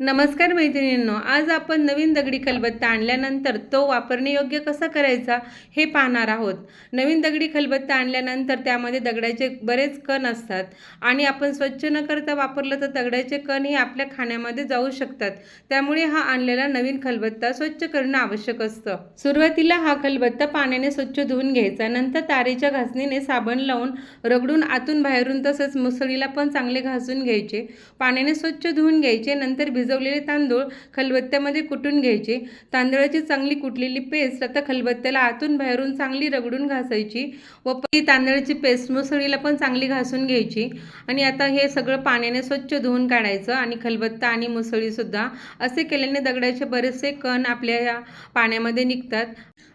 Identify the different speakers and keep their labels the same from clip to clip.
Speaker 1: नमस्कार मैत्रिणींनो आज आपण नवीन दगडी खलबत्ता आणल्यानंतर तो वापरणे योग्य कसा करायचा हे पाहणार आहोत. नवीन दगडी खलबत्ता आणल्यानंतर त्यामध्ये दगडाचे बरेच कण असतात आणि आपण स्वच्छ न करता वापरलं तर दगडाचे कण हे आपल्या खाण्यामध्ये जाऊ शकतात. त्यामुळे हा आणलेला नवीन खलबत्ता स्वच्छ करणं आवश्यक असतं. सुरुवातीला हा खलबत्ता पाण्याने स्वच्छ धुवून घ्यायचा नंतर तारेच्या घासणीने साबण लावून रगडून आतून बाहेरून तसंच मुसळीला पण चांगले घासून घ्यायचे. पाण्याने स्वच्छ धुवून घ्यायचे नंतर भिजवलेले तांदूळ खलबत्त्यामध्ये कुटून घ्यायचे. तांदळाची चांगली कुटलेली पेस्ट आता खलबत्त्याला आतून बाहेरून चांगली रगडून घासायची व ती तांदळाची पेस्ट मुसळीला पण चांगली घासून घ्यायची. आणि आता हे सगळं पाण्याने स्वच्छ धुवून काढायचं आणि खलबत्ता आणि मुसळीसुद्धा असे केल्याने दगडाचे बरेचसे कण आपल्या या पाण्यामध्ये निघतात.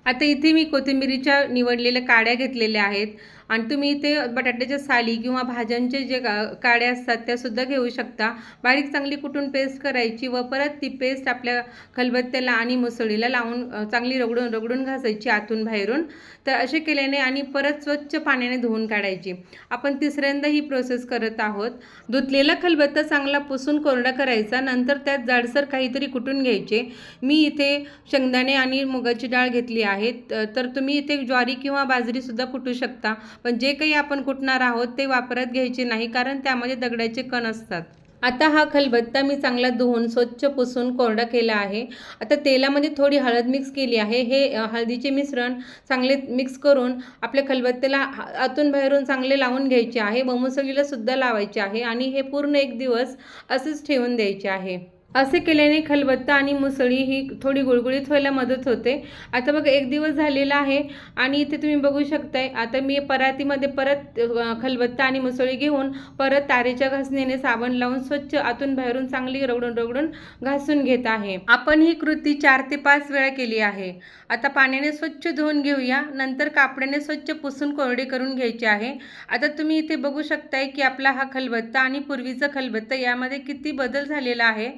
Speaker 1: आता इथे मी कोथिंबिरीच्या निवडलेल्या काड्या घेतलेल्या आहेत. आणि तुम्ही इथे बटाट्याच्या साली किंवा भाज्यांचे जे का- काड्या असतात त्यासुद्धा घेऊ शकता. बारीक चांगली कुटून पेस्ट करायची व परत ती पेस्ट आपल्या खलबत्त्याला आणि मुसळीला लावून चांगली रगडून रगडून घासायची आतून बाहेरून. तर असे केल्याने आणि परत स्वच्छ पाण्याने धुवून काढायची. आपण तिसऱ्यांदा ही प्रोसेस करत आहोत. धुतलेला खलबत्ता चांगला पुसून कोरडा करायचा. नंतर त्यात जाडसर काहीतरी कुटून घ्यायचे. मी इथे शेंगदाणे आणि मुगाची डाळ घेतली आहे तर तुम्ही इथे ज्वारी किंवा बाजरीसुद्धा कुटू शकता. पण जे काही आपण कुटणार आहोत ते वापरत घ्यायचे नाही कारण त्यामध्ये दगडाचे कण असतात. आता हा खलबत्ता मी चांगला धुवून स्वच्छ पुसून कोरडा केला आहे. आता तेलामध्ये थोडी हळद मिक्स केली आहे. हे हळदीचे मिश्रण चांगले मिक्स करून आपल्या खलबत्त्याला आतून बाहेरून चांगले लावून घ्यायचे आहे. बमुसलीला सुद्धा लावायचे आहे आणि हे पूर्ण एक दिवस असेच ठेवून द्यायचे आहे. असे केल्याने खलबत्ता आणि मुसळी ही थोडी गुळगुळीत व्हायला मदत होते. आता बघा एक दिवस झालेला आहे आणि इथे तुम्ही बघू शकताय आता मी परातीमध्ये परत खलबत्ता आणि मुसळी घेऊन परत तारेच्या घासणीने साबण लावून स्वच्छ आतून बाहेरून चांगली रगडून रगडून घासून घेत आहे. आपण ही कृती चार ते पाच वेळा केली आहे. आता पाण्याने स्वच्छ धुवून घेऊया नंतर कापडाने स्वच्छ पुसून कोरडे करून घ्यायचे आहे. आता तुम्ही इथे बघू शकताय की आपला हा खलबत्ता आणि पूर्वीचा खलबत्ता यामध्ये किती बदल झालेला आहे.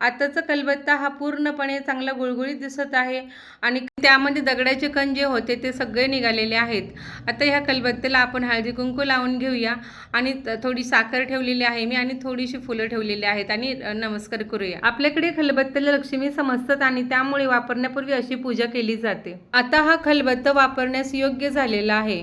Speaker 1: आताचा खलबत्ता हा पूर्णपणे चांगला गुळगुळीत दिसत आहे आणि त्यामध्ये दगडाचे कण जे होते ते सगळे निघालेले आहेत. आता ह्या खलबत्त्याला आपण हळदी कुंकू लावून घेऊया आणि थोडी साखर ठेवलेली आहे मी आणि थोडीशी फुलं ठेवलेली आहेत आणि नमस्कार करूया. आपल्याकडे खलबत्त्याला लक्ष्मी समजतात आणि त्यामुळे वापरण्यापूर्वी अशी पूजा केली जाते. आता हा खलबत्ता वापरण्यास योग्य झालेला आहे.